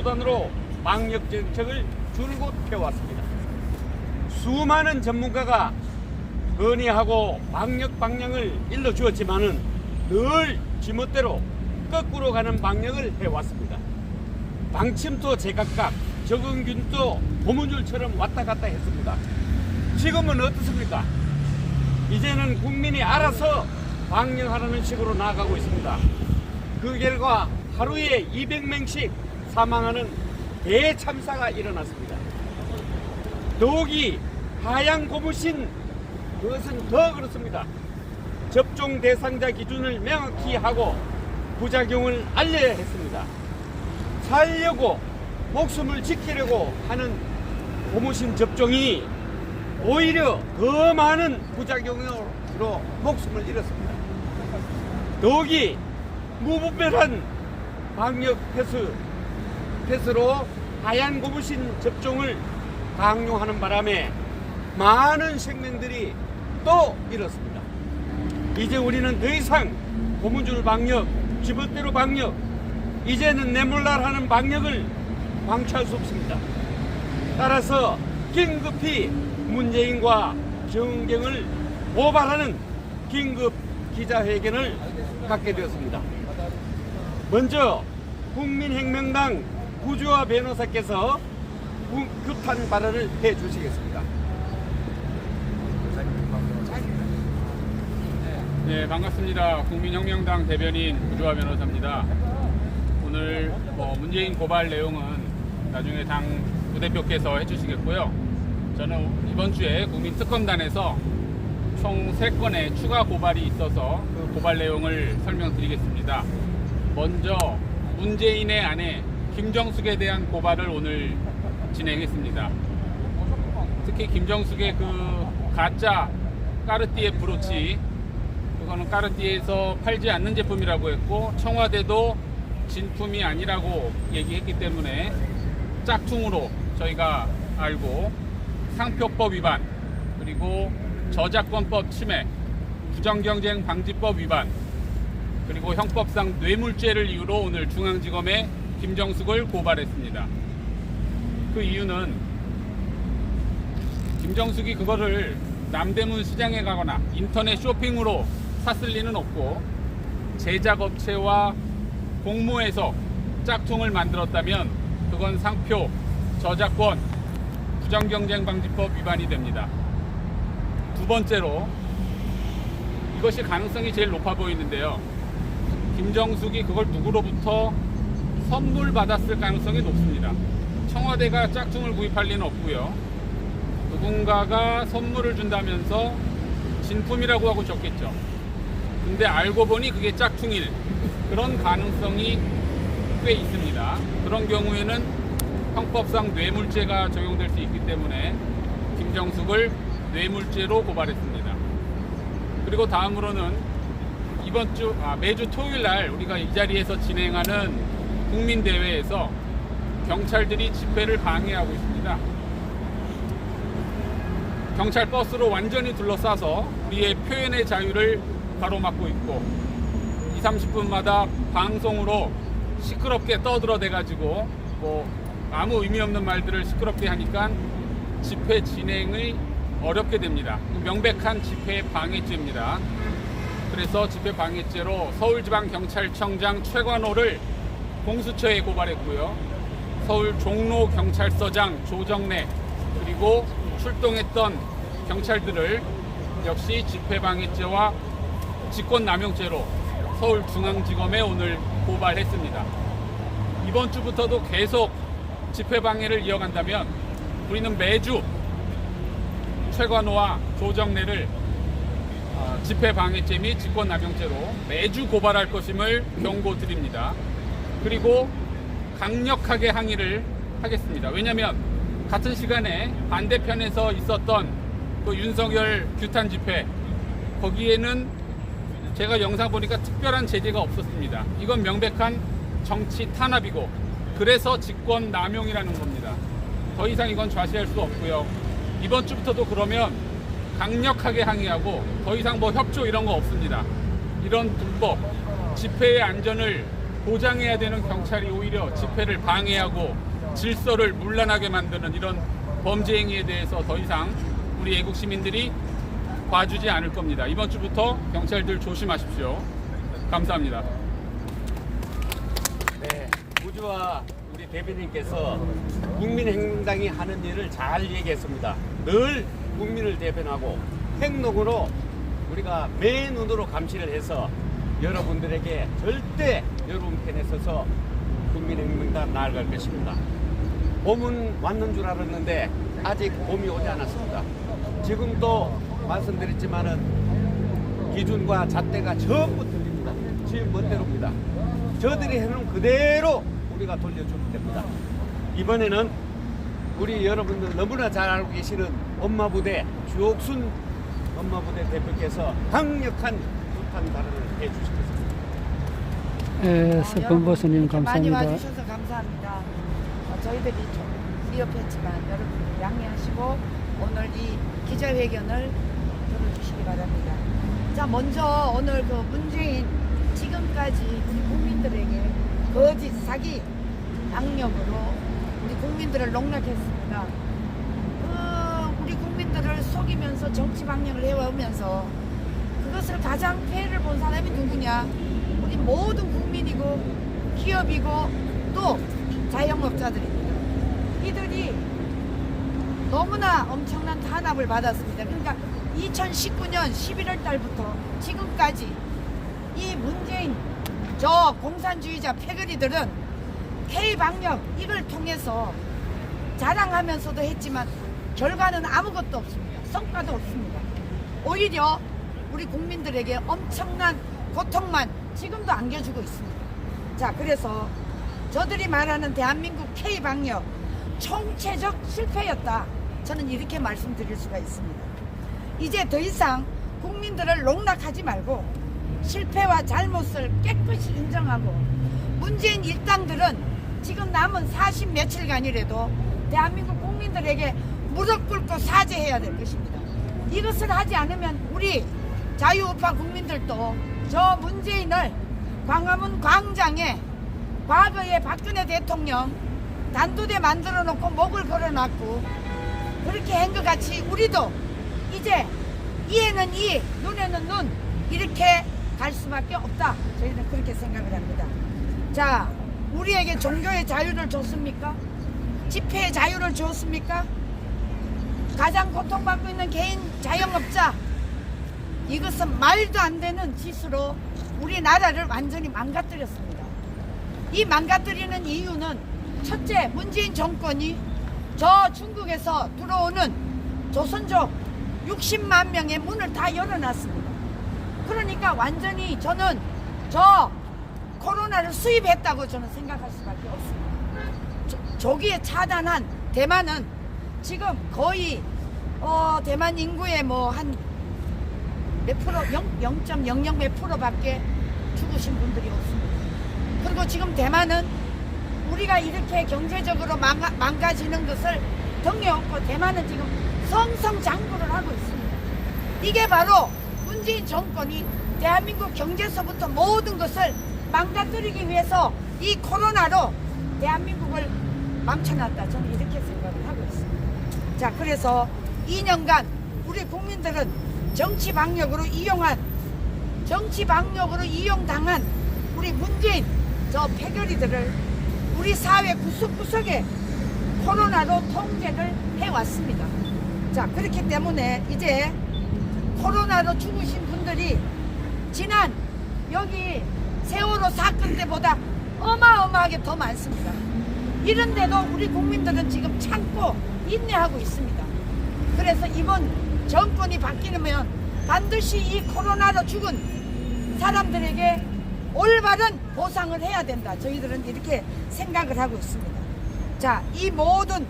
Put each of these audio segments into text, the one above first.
수단으로 방역 정책을 줄곧 펴왔습니다. 수많은 전문가가 건의하고 방역 방향을 일러주었지만은 늘 지멋대로 거꾸로 가는 방역을 해왔습니다. 방침도 제각각, 적응균도 고무줄처럼 왔다 갔다 했습니다. 지금은 어떻습니까? 이제는 국민이 알아서 방역하라는 식으로 나아가고 있습니다. 그 결과 하루에 200명씩 사망하는 대참사가 일어났습니다. 더욱이 하얀 고무신 그것은 더 그렇습니다. 접종 대상자 기준을 명확히 하고 부작용을 알려야 했습니다. 살려고 목숨을 지키려고 하는 고무신 접종이 오히려 더 많은 부작용으로 목숨을 잃었습니다. 더욱이 무분별한 방역 패스, 패스로 하얀 고무신 접종을 강요하는 바람에 많은 생명들이 또 잃었습니다. 이제 우리는 더 이상 고무줄 방역, 지멋대로 방역, 이제는 내몰랄하는 방역을 방치할 수 없습니다. 따라서 긴급히 문재인과 정경을 고발하는 긴급 기자회견을 갖게 되었습니다. 먼저 국민혁명당 구주화 변호사께서 구- 급한 발언을 해 주시겠습니다. 네, 반갑습니다. 국민혁명당 대변인 구조화 변호사입니다. 오늘 뭐 문재인 고발 내용은 나중에 당 부대표께서 해주시겠고요. 저는 이번 주에 국민특검단에서 총 3건의 추가 고발이 있어서 그 고발 내용을 설명드리겠습니다. 먼저 문재인의 아내 김정숙에 대한 고발을 오늘 진행했습니다. 특히 김정숙의 그 가짜 까르띠에 브로치 그거는 까르띠에서 팔지 않는 제품이라고 했고 청와대도 진품이 아니라고 얘기했기 때문에 짝퉁으로 저희가 알고 상표법 위반 그리고 저작권법 침해 부정경쟁 방지법 위반 그리고 형법상 뇌물죄를 이유로 오늘 중앙지검에 김정숙을 고발했습니다. 그 이유는 김정숙이 그거를 남대문 시장에 가거나 인터넷 쇼핑으로 샀을 리는 없고 제작업체와 공모해서 짝퉁을 만들었다면 그건 상표, 저작권, 부정경쟁방지법 위반이 됩니다. 두 번째로 이것이 가능성이 제일 높아 보이는데요. 김정숙이 그걸 누구로부터 선물 받았을 가능성이 높습니다. 청와대가 짝퉁을 구입할 리는 없고요. 누군가가 선물을 준다면서 진품이라고 하고 적겠죠. 근데 알고 보니 그게 짝퉁일 그런 가능성이 꽤 있습니다. 그런 경우에는 형법상 뇌물죄가 적용될 수 있기 때문에 김정숙을 뇌물죄로 고발했습니다. 그리고 다음으로는 이번 주 아, 매주 토요일 날 우리가 이 자리에서 진행하는 국민대회에서 경찰들이 집회를 방해하고 있습니다. 경찰 버스로 완전히 둘러싸서 우리의 표현의 자유를 가로막고 있고 2, 30분마다 방송으로 시끄럽게 떠들어대가지고 뭐 아무 의미 없는 말들을 시끄럽게 하니까 집회 진행이 어렵게 됩니다. 명백한 집회 방해죄입니다. 그래서 집회 방해죄로 서울지방경찰청장 최관호를 공수처에 고발했고요. 서울 종로경찰서장 조정래 그리고 출동했던 경찰들을 역시 집회방해죄와 직권남용죄로 서울중앙지검에 오늘 고발했습니다. 이번 주부터도 계속 집회방해를 이어간다면 우리는 매주 최관호와 조정래를 어, 집회방해죄 및 직권남용죄로 매주 고발할 것임을 경고드립니다. 그리고 강력하게 항의를 하겠습니다. 왜냐하면 같은 시간에 반대편에서 있었던 그 윤석열 규탄 집회 거기에는 제가 영상 보니까 특별한 제재가 없었습니다. 이건 명백한 정치 탄압이고 그래서 직권 남용이라는 겁니다. 더 이상 이건 좌시할 수 없고요. 이번 주부터도 그러면 강력하게 항의하고 더 이상 뭐 협조 이런 거 없습니다. 이런 불법 집회의 안전을 보장해야 되는 경찰이 오히려 집회를 방해하고 질서를 문란하게 만드는 이런 범죄 행위에 대해서 더 이상 우리 애국 시민들이 봐주지 않을 겁니다. 이번 주부터 경찰들 조심하십시오. 감사합니다. 네, 우주와 우리 대변인께서 국민행동당이 하는 일을 잘 얘기했습니다. 늘 국민을 대변하고 행동으로 우리가 매 눈으로 감시를 해서 여러분들에게 절대 여러분 편에 서서 국민행동당 나아갈 것입니다. 봄은 왔는 줄 알았는데 아직 봄이 오지 않았습니다. 지금도 말씀드렸지만은 기준과 잣대가 전부 틀립니다. 지금 멋대로입니다. 저들이 해놓은 그대로 우리가 돌려주면 됩니다. 이번에는 우리 여러분들 너무나 잘 알고 계시는 엄마 부대 주옥순 엄마 부대 대표께서 강력한 비판 발언을 해주시겠습니다. 예, 많이 감사합니다. 와주셔서 감사합니다. 어, 저희들이 좀 위협했지만 여러분들 양해하시고 오늘 이 기자회견을 들어주시기 바랍니다. 자, 먼저 오늘 그 문재인 지금까지 우리 국민들에게 거짓 사기 악력으로 우리 국민들을 농락했습니다. 그 우리 국민들을 속이면서 정치 방역을 해오면서 그것을 가장 피해를 본 사람이 누구냐? 모든 국민이고 기업이고 또 자영업자들입니다. 이들이 너무나 엄청난 탄압을 받았습니다. 그러니까 2019년 11월 달부터 지금까지 이 문재인 저 공산주의자 패거리들은 K방역 이걸 통해서 자랑하면서도 했지만 결과는 아무것도 없습니다. 성과도 없습니다. 오히려 우리 국민들에게 엄청난 고통만 지금도 안겨주고 있습니다. 자, 그래서 저들이 말하는 대한민국 K방역 총체적 실패였다. 저는 이렇게 말씀드릴 수가 있습니다. 이제 더 이상 국민들을 농락하지 말고 실패와 잘못을 깨끗이 인정하고 문재인 일당들은 지금 남은 40 며칠간이라도 대한민국 국민들에게 무릎 꿇고 사죄해야 될 것입니다. 이것을 하지 않으면 우리 자유우파 국민들도 저 문재인을 광화문 광장에 과거에 박근혜 대통령 단두대 만들어 놓고 목을 걸어 놨고 그렇게 한 것 같이 우리도 이제 이에는 이, 눈에는 눈 이렇게 갈 수밖에 없다. 저희는 그렇게 생각을 합니다. 자, 우리에게 종교의 자유를 줬습니까? 집회의 자유를 줬습니까? 가장 고통받고 있는 개인 자영업자 이것은 말도 안 되는 짓으로 우리나라를 완전히 망가뜨렸습니다. 이 망가뜨리는 이유는 첫째 문재인 정권이 저 중국에서 들어오는 조선족 60만 명의 문을 다 열어놨습니다. 그러니까 완전히 저는 저 코로나를 수입했다고 저는 생각할 수밖에 없습니다. 저, 저기에 차단한 대만은 지금 거의 어, 대만 인구의 뭐한 몇 프로 0, 0.00 몇 프로밖에 죽으신 분들이 없습니다. 그리고 지금 대만은 우리가 이렇게 경제적으로 망가, 망가지는 것을 덩여없고 대만은 지금 성성장구를 하고 있습니다. 이게 바로 문재인 정권이 대한민국 경제서부터 모든 것을 망가뜨리기 위해서 이 코로나로 대한민국을 망쳐놨다. 저는 이렇게 생각을 하고 있습니다. 자, 그래서 2년간 우리 국민들은 정치 방역으로 이용한 정치 방역으로 이용당한 우리 문재인 저 패거리들을 우리 사회 구석구석에 코로나로 통제를 해왔습니다. 자, 그렇기 때문에 이제 코로나로 죽으신 분들이 지난 여기 세월호 사건 때보다 어마어마하게 더 많습니다. 이런데도 우리 국민들은 지금 참고 인내하고 있습니다. 그래서 이번 정권이 바뀌면 반드시 이 코로나로 죽은 사람들에게 올바른 보상을 해야 된다. 저희들은 이렇게 생각을 하고 있습니다. 자, 이 모든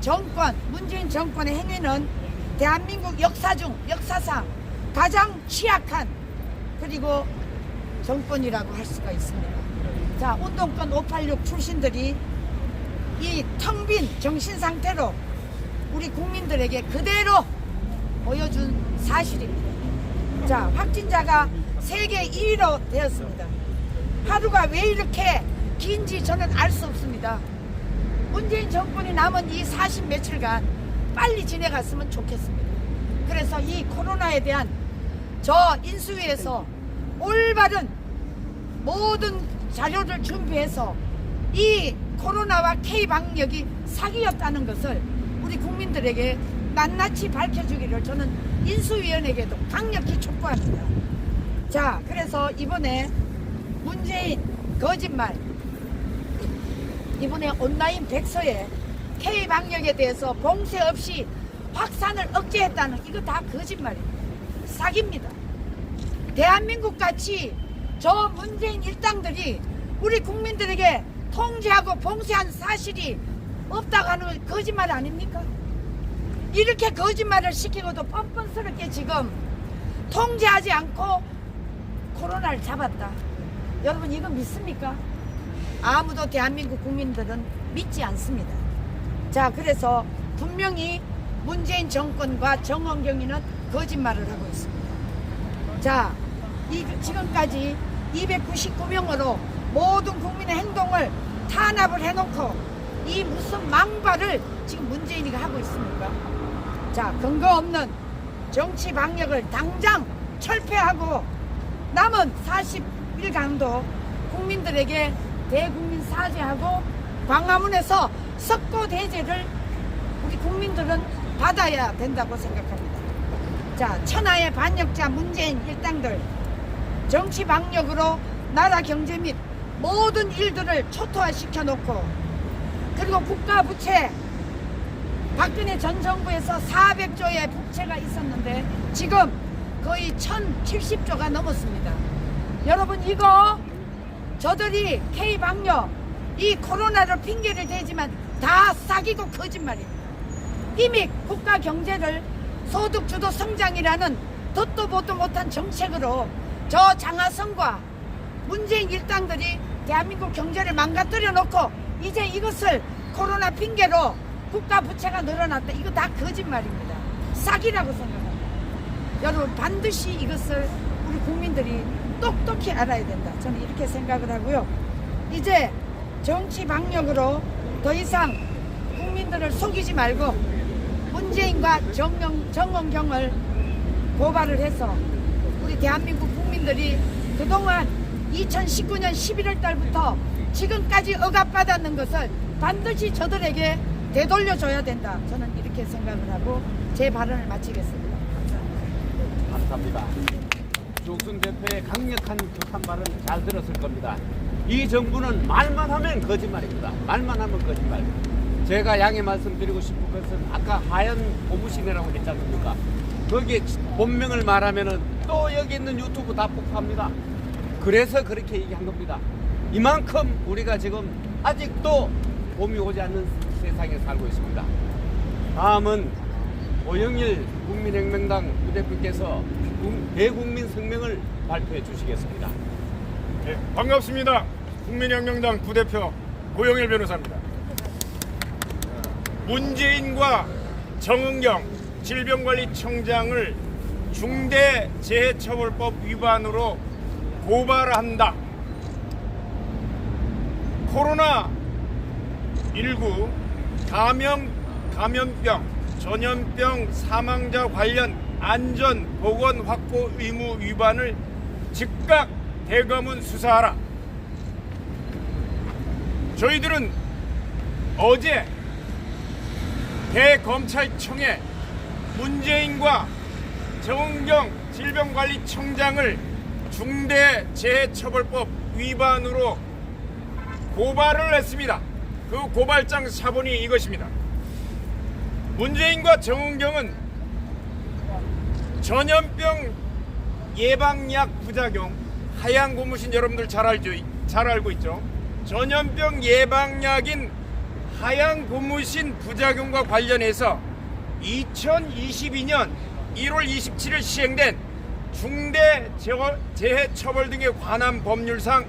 정권, 문재인 정권의 행위는 대한민국 역사 중 역사상 가장 취약한 그리고 정권이라고 할 수가 있습니다. 자, 운동권 586 출신들이 이 텅 빈 정신 상태로 우리 국민들에게 그대로 보여준 사실입니다. 자, 확진자가 세계 1위로 되었습니다. 하루가 왜 이렇게 긴지 저는 알 수 없습니다. 문재인 정권이 남은 이 40 며칠간 빨리 지내갔으면 좋겠습니다. 그래서 이 코로나에 대한 저 인수위에서 올바른 모든 자료를 준비해서 이 코로나와 K 방역이 사기였다는 것을 우리 국민들에게 낱낱이 밝혀주기를 저는 인수위원에게도 강력히 촉구합니다. 자, 그래서 이번에 문재인 거짓말 이번에 온라인 백서에 K 방역에 대해서 봉쇄 없이 확산을 억제했다는 이거 다 거짓말입니다. 사기입니다. 대한민국 같이 저 문재인 일당들이 우리 국민들에게 통제하고 봉쇄한 사실이 없다고 하는 건 거짓말 아닙니까? 이렇게 거짓말을 시키고도 뻔뻔스럽게 지금 통제하지 않고 코로나를 잡았다. 여러분 이거 믿습니까? 아무도 대한민국 국민들은 믿지 않습니다. 자, 그래서 분명히 문재인 정권과 정원경위는 거짓말을 하고 있습니다. 자, 이, 지금까지 299명으로 모든 국민의 행동을 탄압을 해놓고 이 무슨 망발을 지금 문재인이가 하고 있습니까? 자, 근거 없는 정치 방역을 당장 철폐하고 남은 40일간도 국민들에게 대국민 사죄하고 광화문에서 석고 대제를 우리 국민들은 받아야 된다고 생각합니다. 자, 천하의 반역자 문재인 일당들 정치 방역으로 나라 경제 및 모든 일들을 초토화시켜 놓고 그리고 국가 부채 박근혜 전 정부에서 400조의 부채가 있었는데 지금 거의 1070조가 넘었습니다. 여러분 이거 저들이 K 방역 이 코로나를 핑계를 대지만 다 사기고 거짓말입니다. 이미 국가 경제를 소득 주도 성장이라는 듣도 보도 못한 정책으로 저 장하성과 문재인 일당들이 대한민국 경제를 망가뜨려 놓고 이제 이것을 코로나 핑계로 국가 부채가 늘어났다. 이거 다 거짓말입니다. 사기라고 생각합니다. 여러분 반드시 이것을 우리 국민들이 똑똑히 알아야 된다. 저는 이렇게 생각을 하고요. 이제 정치 방역으로 더 이상 국민들을 속이지 말고 문재인과 정원경을 고발을 해서 우리 대한민국 국민들이 그동안 2019년 11월 달부터 지금까지 억압받았는 것을 반드시 저들에게 되돌려줘야 된다. 저는 이렇게 생각을 하고 제 발언을 마치겠습니다. 감사합니다. 조순 대표의 강력한 규탄 발언 잘 들었을 겁니다. 이 정부는 말만 하면 거짓말입니다. 말만 하면 거짓말. 제가 양해 말씀드리고 싶은 것은 아까 하얀 고무신이라고 했지 않습니까? 거기에 본명을 말하면은 또 여기 있는 유튜브 다 폭파합니다. 그래서 그렇게 얘기한 겁니다. 이만큼 우리가 지금 아직도 봄이 오지 않는 세상에 살고 있습니다. 다음은 오영일 국민혁명당 부대표께서 국- 대국민 성명을 발표해 주시겠습니다. 네, 반갑습니다. 국민혁명당 부대표 고영일 변호사입니다. 문재인과 정은경 질병관리청장을 중대재해처벌법 위반으로 고발한다. 코로나 19 감염 감염병 전염병 사망자 관련 안전 보건 확보 의무 위반을 즉각 대검은 수사하라. 저희들은 어제 대검찰청에 문재인과 정은경 질병관리청장을 중대재해처벌법 위반으로 고발을 했습니다. 그 고발장 사본이 이것입니다. 문재인과 정은경은 전염병 예방약 부작용 하얀 고무신 여러분들 잘 알죠? 잘 알고 있죠? 전염병 예방약인 하얀 고무신 부작용과 관련해서 2022년 1월 27일 시행된 중대 재해 처벌 등에 관한 법률상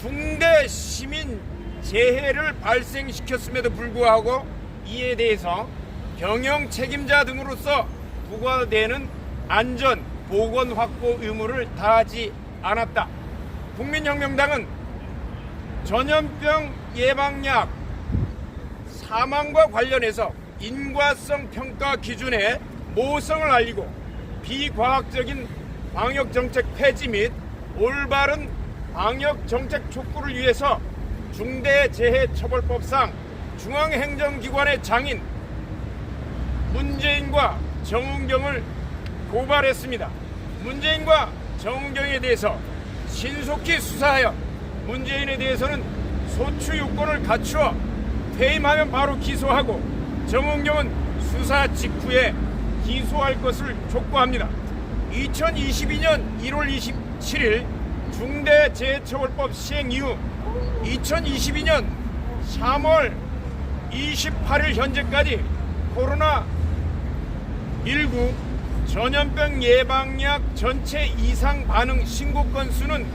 중대 시민 재해를 발생시켰음에도 불구하고 이에 대해서 경영 책임자 등으로서 부과되는 안전 보건 확보 의무를 다하지 않았다. 국민혁명당은 전염병 예방약 사망과 관련해서 인과성 평가 기준의 모성을 알리고 비과학적인 방역 정책 폐지 및 올바른 방역 정책 촉구를 위해서 중대재해처벌법상 중앙행정기관의 장인 문재인과 정은경을 고발했습니다. 문재인과 정은경에 대해서 신속히 수사하여 문재인에 대해서는 소추 요건을 갖추어 퇴임하면 바로 기소하고 정은경은 수사 직후에 기소할 것을 촉구합니다. 2022년 1월 27일 중대재해처벌법 시행 이후 2022년 3월 28일 현재까지 코로나 19 전염병 예방약 전체 이상 반응 신고 건수는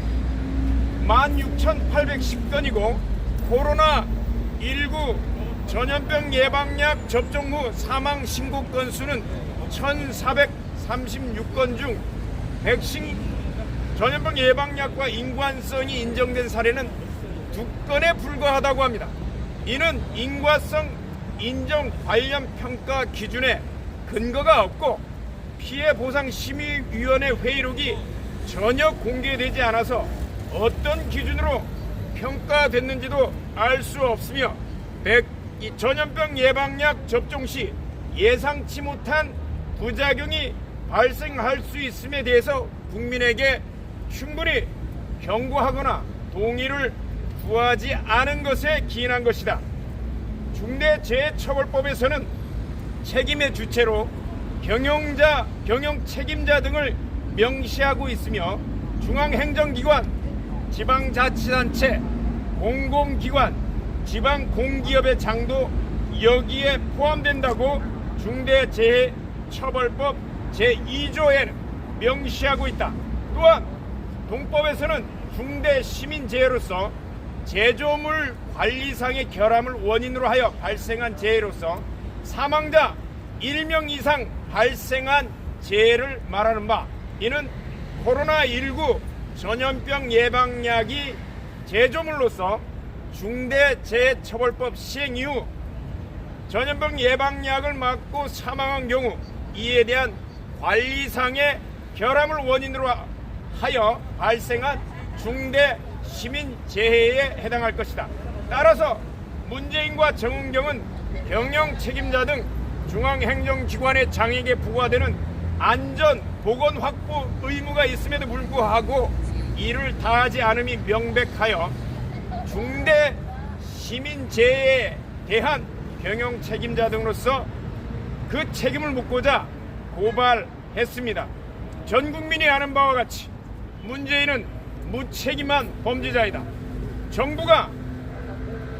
16,810건이고 코로나 19 전염병 예방약 접종 후 사망 신고 건수는 1,436건 중 백신 전염병 예방약과 인관성이 인정된 사례는 두 건에 불과하다고 합니다. 이는 인과성 인정 관련 평가 기준에 근거가 없고 피해 보상 심의위원회 회의록이 전혀 공개되지 않아서 어떤 기준으로 평가됐는지도 알 수 없으며 전염병 예방약 접종 시 예상치 못한 부작용이 발생할 수 있음에 대해서 국민에게 충분히 경고하거나 동의를 구하지 않은 것에 기인한 것이다. 중대재해처벌법에서는 책임의 주체로 경영자, 경영 책임자 등을 명시하고 있으며 중앙행정기관, 지방자치단체, 공공기관, 지방공기업의 장도 여기에 포함된다고 중대재해처벌법 제2조에는 명시하고 있다. 또한 동법에서는 중대시민재해로서 제조물 관리상의 결함을 원인으로 하여 발생한 재해로서 사망자 1명 이상 발생한 재해를 말하는 바 이는 코로나19 전염병 예방약이 제조물로서 중대재해처벌법 시행 이후 전염병 예방약을 맞고 사망한 경우 이에 대한 관리상의 결함을 원인으로 하여 발생한 중대 시민 재해에 해당할 것이다. 따라서 문재인과 정은경은 경영 책임자 등 중앙행정기관의 장에게 부과되는 안전 보건 확보 의무가 있음에도 불구하고 이를 다하지 않음이 명백하여 중대 시민 재해에 대한 경영 책임자 등으로서 그 책임을 묻고자 고발했습니다. 전 국민이 아는 바와 같이 문재인은 무책임한 범죄자이다. 정부가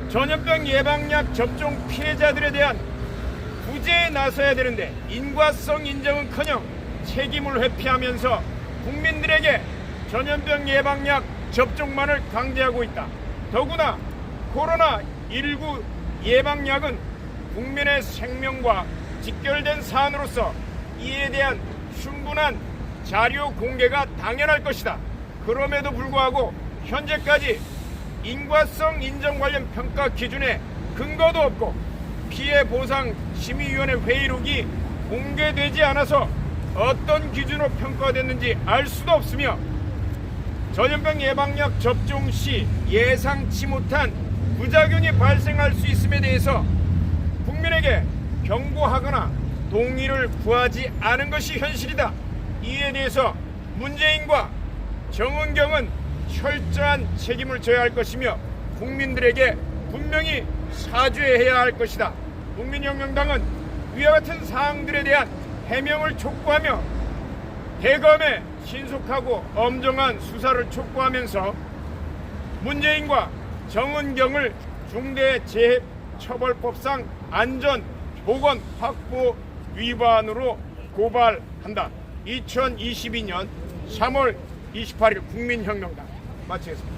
전염병 예방약 접종 피해자들에 대한 구제에 나서야 되는데 인과성 인정은커녕 책임을 회피하면서 국민들에게 전염병 예방약 접종만을 강제하고 있다. 더구나 코로나 19 예방약은 국민의 생명과 직결된 사안으로서 이에 대한 충분한 자료 공개가 당연할 것이다. 그럼에도 불구하고 현재까지 인과성 인정 관련 평가 기준에 근거도 없고 피해 보상 심의위원회 회의록이 공개되지 않아서 어떤 기준으로 평가됐는지 알 수도 없으며 전염병 예방약 접종 시 예상치 못한 부작용이 발생할 수 있음에 대해서 국민에게 경고하거나 동의를 구하지 않은 것이 현실이다. 이에 대해서 문재인과 정은경은 철저한 책임을 져야 할 것이며 국민들에게 분명히 사죄해야 할 것이다. 국민혁명당은 위와 같은 사항들에 대한 해명을 촉구하며 대검의 신속하고 엄정한 수사를 촉구하면서 문재인과 정은경을 중대재해처벌법상 안전 보건 확보 위반으로 고발한다. 2022년 3월 28일 국민혁명당 마치겠습니다.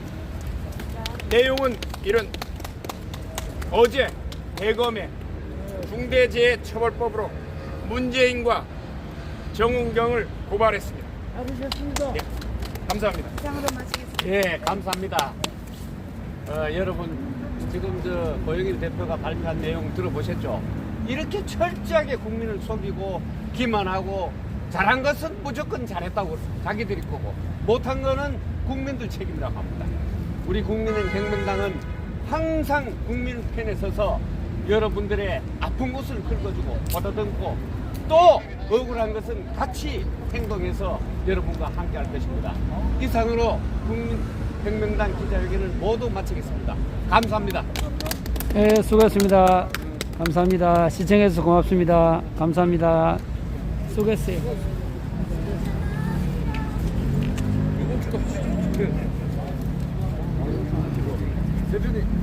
내용은 이런 어제 대검의 중대재해처벌법으로 문재인과 정은경을 고발했습니다. 알으셨습니다. 네. 감사합니다. 이상으로 마치겠습니다. 예, 감사합니다. 어, 여러분 지금 저 고영일 대표가 발표한 내용 들어보셨죠? 이렇게 철저하게 국민을 속이고 기만하고 잘한 것은 무조건 잘했다고 자기들이 거고 못한 거는 국민들 책임이라고 합니다. 우리 국민은 혁명당은 항상 국민 편에 서서 여러분들의 아픈 곳을 긁어주고 보다듬고 또 억울한 것은 같이 행동해서 여러분과 함께 할 것입니다. 이상으로 국민혁명당 기자회견을 모두 마치겠습니다. 감사합니다. 예, 수고했습니다. 감사합니다. 시청해주셔서 고맙습니다. 감사합니다. 수고했어요. 대표님, 대표님.